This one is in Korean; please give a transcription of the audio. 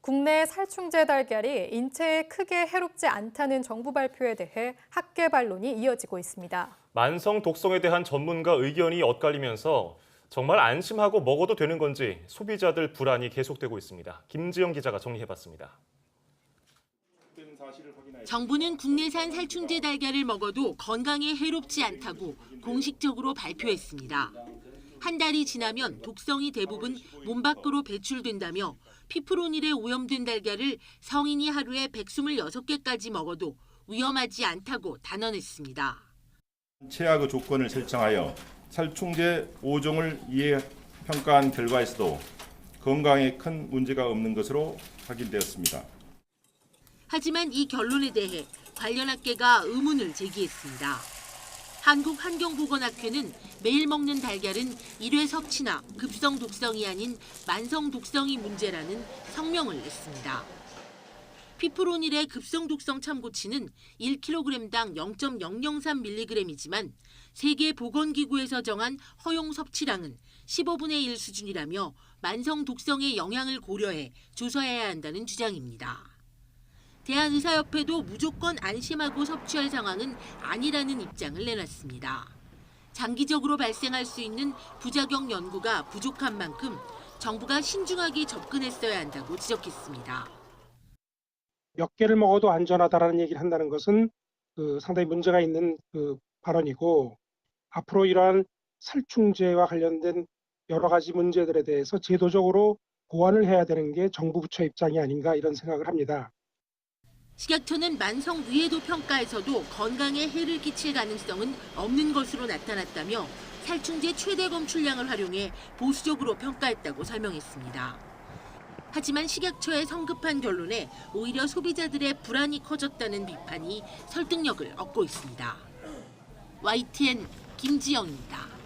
국내 살충제 달걀이 인체에 크게 해롭지 않다는 정부 발표에 대해 학계 반론이 이어지고 있습니다. 만성 독성에 대한 전문가 의견이 엇갈리면서 정말 안심하고 먹어도 되는 건지 소비자들 불안이 계속되고 있습니다. 김지영 기자가 정리해봤습니다. 정부는 국내산 살충제 달걀을 먹어도 건강에 해롭지 않다고 공식적으로 발표했습니다. 한 달이 지나면 독성이 대부분 몸 밖으로 배출된다며 피프로닐에 오염된 달걀을 성인이 하루에 126개까지 먹어도 위험하지 않다고 단언했습니다. 최악의 조건을 설정하여 살충제 5종을 이해 평가한 결과에서도 건강에 큰 문제가 없는 것으로 확인되었습니다. 하지만 이 결론에 대해 관련 학계가 의문을 제기했습니다. 한국환경보건학회는 매일 먹는 달걀은 일회 섭취나 급성 독성이 아닌 만성 독성이 문제라는 성명을 냈습니다. 피프로닐의 급성 독성 참고치는 1kg당 0.003mg이지만 세계 보건기구에서 정한 허용 섭취량은 15분의 1 수준이라며 만성 독성의 영향을 고려해 조사해야 한다는 주장입니다. 대한의사협회도 무조건 안심하고 섭취할 상황은 아니라는 입장을 내놨습니다. 장기적으로 발생할 수 있는 부작용 연구가 부족한 만큼 정부가 신중하게 접근했어야 한다고 지적했습니다. 몇 개를 먹어도 안전하다라는 얘기를 한다는 것은 그 상당히 문제가 있는 그 발언이고 앞으로 이러한 살충제와 관련된 여러 가지 문제들에 대해서 제도적으로 보완을 해야 되는 게 정부 부처 입장이 아닌가 이런 생각을 합니다. 식약처는 만성 위해도 평가에서도 건강에 해를 끼칠 가능성은 없는 것으로 나타났다며 살충제 최대 검출량을 활용해 보수적으로 평가했다고 설명했습니다. 하지만 식약처의 성급한 결론에 오히려 소비자들의 불안이 커졌다는 비판이 설득력을 얻고 있습니다. YTN 김지영입니다.